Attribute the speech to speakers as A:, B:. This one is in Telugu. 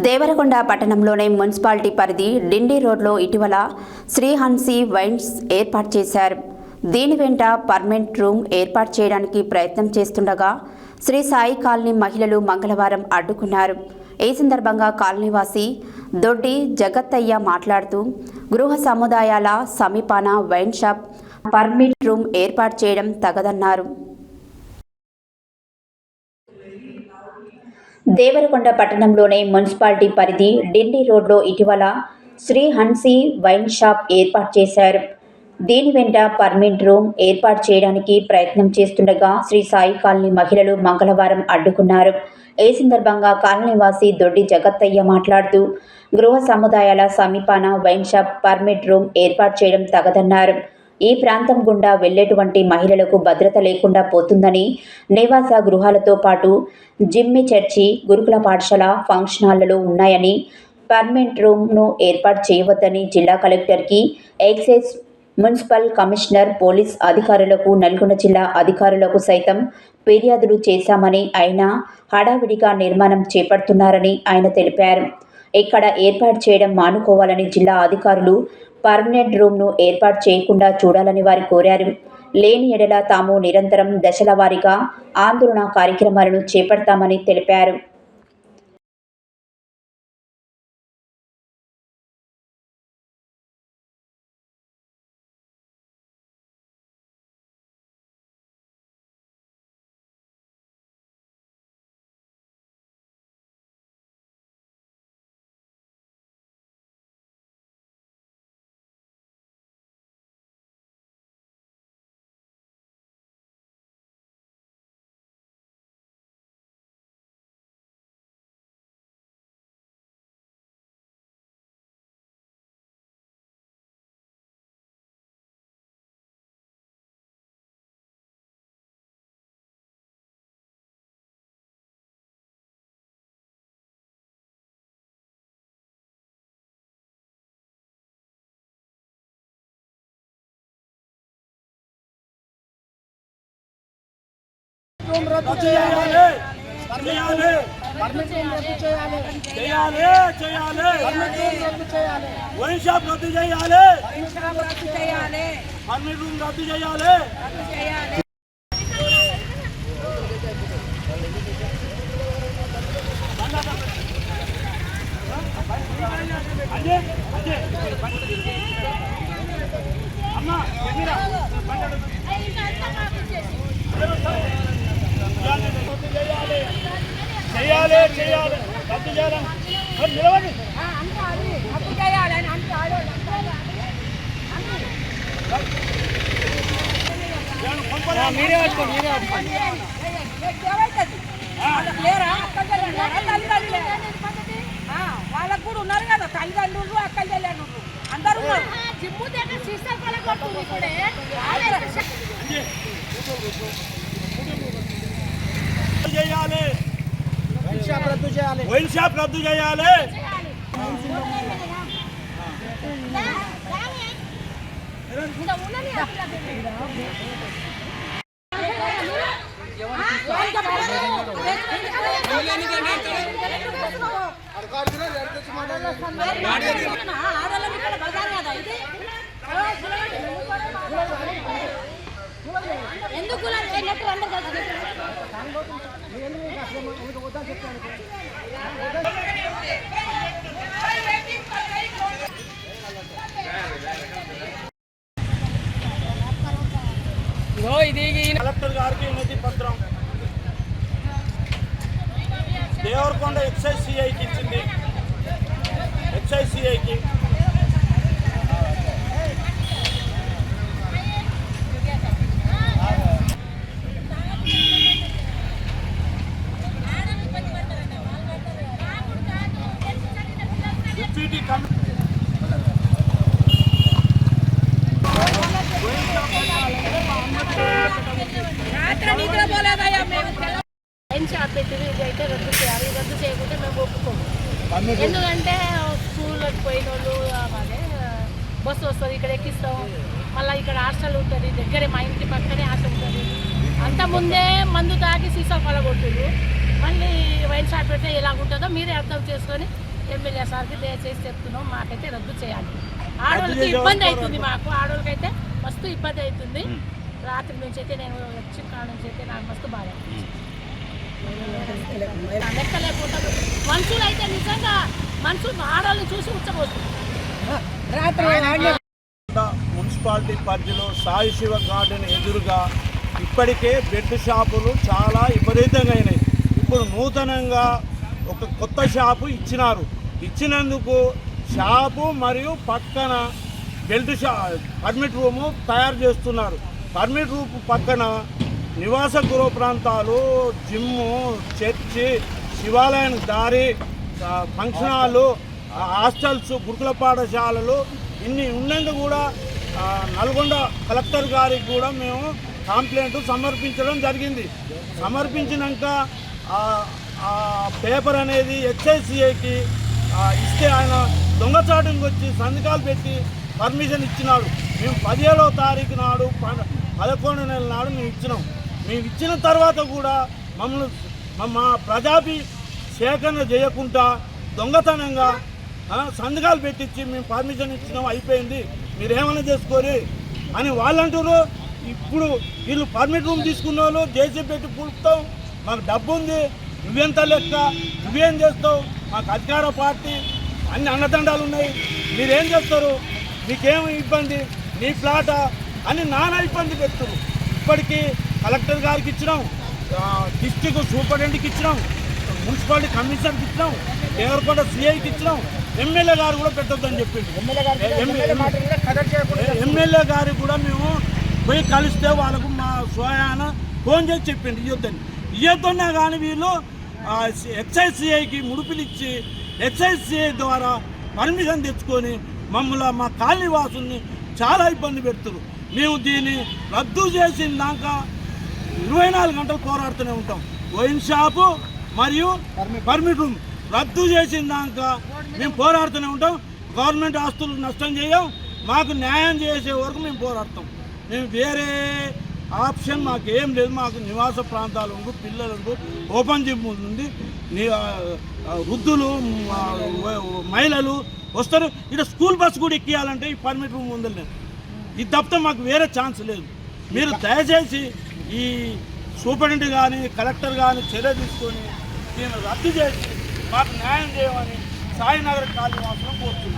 A: దేవరకొండ పట్టణంలోని మున్సిపాలిటీ పరిధి డిండి రోడ్లో ఇటీవల శ్రీహన్సీ వైన్స్ ఏర్పాటు చేశారు. దీని వెంట పర్మనెంట్ రూమ్ ఏర్పాటు చేయడానికి ప్రయత్నం చేస్తుండగా శ్రీ సాయి కాలనీ మహిళలు మంగళవారం అడ్డుకున్నారు. ఈ సందర్భంగా కాలనీవాసి దొడ్డి జగత్తయ్య మాట్లాడుతూ గృహ సముదాయాల సమీపాన వైన్ షాప్ పర్మిట్ రూమ్ ఏర్పాటు చేయడం తగదన్నారు. దేవరకొండ పట్టణంలోని మున్సిపాలిటీ పరిధి డిండి రోడ్లో ఇటీవల శ్రీ హన్సీ వైన్ షాప్ ఏర్పాటు చేశారు. దీని వెంట పర్మిట్ రూమ్ ఏర్పాటు చేయడానికి ప్రయత్నం చేస్తుండగా శ్రీ సాయి కాలనీ మహిళలు మంగళవారం అడ్డుకున్నారు. ఈ సందర్భంగా కాలనీవాసి దొడ్డి జగత్తయ్య మాట్లాడుతూ గృహ సముదాయాల సమీపాన వైన్ షాప్ పర్మిట్ రూమ్ ఏర్పాటు చేయడం తగదన్నారు. ఈ ప్రాంతం గుండా వెళ్ళేటువంటి మహిళలకు భద్రత లేకుండా పోతుందని నివాస గృహాలతో పాటు జిమ్మి చర్చి గురుకుల పాఠశాల ఫంక్షన్ హాళ్ళలో ఉన్నాయని పర్మనెంట్ రూమ్ను ఏర్పాటు చేయవద్దని జిల్లా కలెక్టర్కి ఎక్సైజ్ మున్సిపల్ కమిషనర్ పోలీస్ అధికారులకు నల్గొండ జిల్లా అధికారులకు సైతం ఫిర్యాదులు చేశామని ఆయన హడావిడిగా నిర్మాణం చేపడుతున్నారని ఆయన తెలిపారు. ఇక్కడ ఏర్పాటు చేయడం మానుకోవాలని జిల్లా అధికారులు పర్మనెంట్ రూమ్ను ఏర్పాటు చేయకుండా చూడాలని వారు కోరారు. లేని ఎడల తాము నిరంతరం దశల వారీగా ఆందోళన కార్యక్రమాలను చేపడతామని తెలిపారు.
B: రద్దు
C: చేయాలి.
B: చేయాలి.
C: చేయాలి
B: చేయాలి.
C: వైన్ షాప్ రద్దు చేయాలి.
B: పర్మిట్ రూమ్ రద్దు చేయాలి
C: పర్మిట్ రూమ్ రద్దు చేయాలి
B: రద్దు చేయాలి
C: అదే అదే అమ్మా ఎన్నిరా చేయాలి రద్దు చేయాలి. మరి నిలవండి.
B: రద్దు చేయాలి అని అంటే ఆడోళ్ళు
C: మీరే పట్టుకోండి మీరే పట్టుకోండి
B: ఏమైతుంది? వాళ్ళకి కూడా ఉన్నారు కదా. తల్లిదండ్రులు అక్కలు చెల్లెళ్ళు అందరూ ఉన్నారు.
D: జిమ్ము దగ్గర సిస్టర్ పల కొడుతుంది ఇప్పుడే
C: రద్దు చేయాలి
B: వైన్ షాప్ రద్దు చేయాలి.
C: వైన్ షాప్ రద్దు చేయాలి.
D: ఎందుకు నెట్ రెండు కలిసి
C: కలెక్టర్ గారికి వినతి పత్రం. దేవరకొండ ఎక్సైజ్ సిఐకి ఇచ్చింది. ఎక్సైజ్ సిఐకి డిప్యూటీ కమి
B: రాత్రి నిద్ర పోలేదయ్యా మేము
D: ఏం షాప్ పెట్టింది ఇదైతే రద్దు చేయాలి రద్దు చేయకుంటే మేము ఒప్పుకోము ఎందుకంటే స్కూల్కి పోయిన వాళ్ళు అదే బస్సు వస్తుంది ఇక్కడ ఎక్కిస్తాం. మళ్ళీ ఇక్కడ హాస్టల్ ఉంటుంది దగ్గరే మా ఇంటి పక్కనే హాస్టల్ ఉంటుంది. అంత ముందే మందు తాగి సీసా పడగొట్టుడు మళ్ళీ వైన్ షాప్ పెడితే ఎలా ఉంటుందో మీరే అర్థం చేసుకొని ఎమ్మెల్యే సార్కి దయచేసి చెప్తున్నాం. మాకైతే రద్దు చేయాలి. ఆడవాళ్ళకి ఇబ్బంది అవుతుంది మాకు. ఆడవాళ్ళకైతే మస్తు ఇబ్బంది అవుతుంది. రాత్రి నుంచి అయితే నేను వచ్చిన కాడ నుంచి అయితే నాకు మస్తు బాధ. లెక్కలేకపోతారు మనుషులు అయితే నిజంగా మనుషులు ఆడవాళ్ళని చూసి ఉచ్చబోతుంది
C: మున్సిపాలిటీ పరిధిలో సాయి శివ గార్డెన్ ఎదురుగా ఇప్పటికే బెడ్ షాపులు చాలా విపరీతంగా అయినాయి. ఇప్పుడు నూతనంగా ఒక కొత్త షాపు ఇచ్చినారు. ఇచ్చినందుకు షాపు మరియు పక్కన బెల్ట్ షా పర్మిట్ రూము తయారు చేస్తున్నారు. పర్మిట్ రూమ్ పక్కన నివాస గృహ ప్రాంతాలు జిమ్ము చర్చి శివాలయం దారి ఫంక్షన్ హాలు హాస్టల్స్ గురుకుల పాఠశాలలు ఇన్ని ఉన్నందుకు కూడా నల్గొండ కలెక్టర్ గారికి కూడా మేము కంప్లైంట్ సమర్పించడం జరిగింది. సమర్పించినాక పేపర్ అనేది హెచ్ఐసిఐకి ఇస్తే ఆయన దొంగచాటుకు వచ్చి సంతకాలు పెట్టి పర్మిషన్ ఇచ్చినాడు. మేము పదిహేడవ తారీఖు నాడు ప- పదకొండు నెలల నాడు మేము ఇచ్చినాం. మేము ఇచ్చిన తర్వాత కూడా మమ్మల్ని మా- మా ప్రజాపి సేకరణ చేయకుండా దొంగతనంగా ఆ, సంతకాలు పెట్టించి మేము పర్మిషన్ ఇచ్చినాం అయిపోయింది. మీరేమైనా చేసుకోరి అని వాళ్ళంటారు ఇప్పుడు వీళ్ళు పర్మిట్ రూమ్ తీసుకున్న వాళ్ళు జేసీ పెట్టి పులుపుతాం మాకు డబ్బు ఉంది నువ్వెంత లెక్క నువ్వేం చేస్తావు? మాకు అధికార పార్టీ అన్ని అన్నదండాలు ఉన్నాయి. మీరేం చేస్తారు? మీకేం ఇబ్బంది? నీ ప్లాటా? అని నానా ఇబ్బంది పెడుతున్నారు. ఇప్పటికీ కలెక్టర్ గారికి ఇచ్చినాం. డిస్టిక్ సూపరింటెండెంట్కి ఇచ్చినాం. మున్సిపాలిటీ కమిషనర్కి ఇచ్చినాం. దేవరకొండ సిఐకి ఇచ్చినాం. ఎమ్మెల్యే గారు కూడా పెట్టొద్దని చెప్పింది ఎమ్మెల్యే గారికి కూడా మేము పోయి కలిస్తే వాళ్ళకు మా స్వయాన ఫోన్ చేసి చెప్పింది ఇవ్వద్దని ఇవ్వద్దన్నా కానీ వీళ్ళు ఎక్సైజ్సిఐకి ముడుపులు ఇచ్చి ఎక్సైజ్సిఐ ద్వారా పర్మిషన్ తెచ్చుకొని మమ్మల్ని మా కాలనీ వాసుల్ని చాలా ఇబ్బంది పెడుతున్నారు మేము దీన్ని రద్దు చేసిన దాకా ఇరవై నాలుగు గంటలు పోరాడుతూనే ఉంటాం. వైన్ షాపు మరియు పర్మిట్ రూమ్ రద్దు చేసిన మేము పోరాడుతూనే ఉంటాం. గవర్నమెంట్ ఆస్తులు నష్టం చేయం. మాకు న్యాయం చేసే వరకు మేము పోరాడతాం. మేము వేరే ఆప్షన్ మాకు ఏం లేదు. మాకు నివాస ప్రాంతాలు ఉండు పిల్లలు ఉండు ఓపెన్ జిమ్ ఉంది. వృద్ధులు మహిళలు వస్తారు. ఇక్కడ స్కూల్ బస్సు కూడా ఎక్కియాలంటే ఈ పర్మిట్ రూమ్ ఉందని ఇది తప్పితే మాకు వేరే ఛాన్స్ లేదు. మీరు దయచేసి ఈ సూపరింటెండెంట్ కానీ కలెక్టర్ కానీ చర్య తీసుకొని దీన్ని రద్దు చేసి మాకు న్యాయం చేయమని సాయినగర్ కాలనీ వాసులను కోరుతున్నాను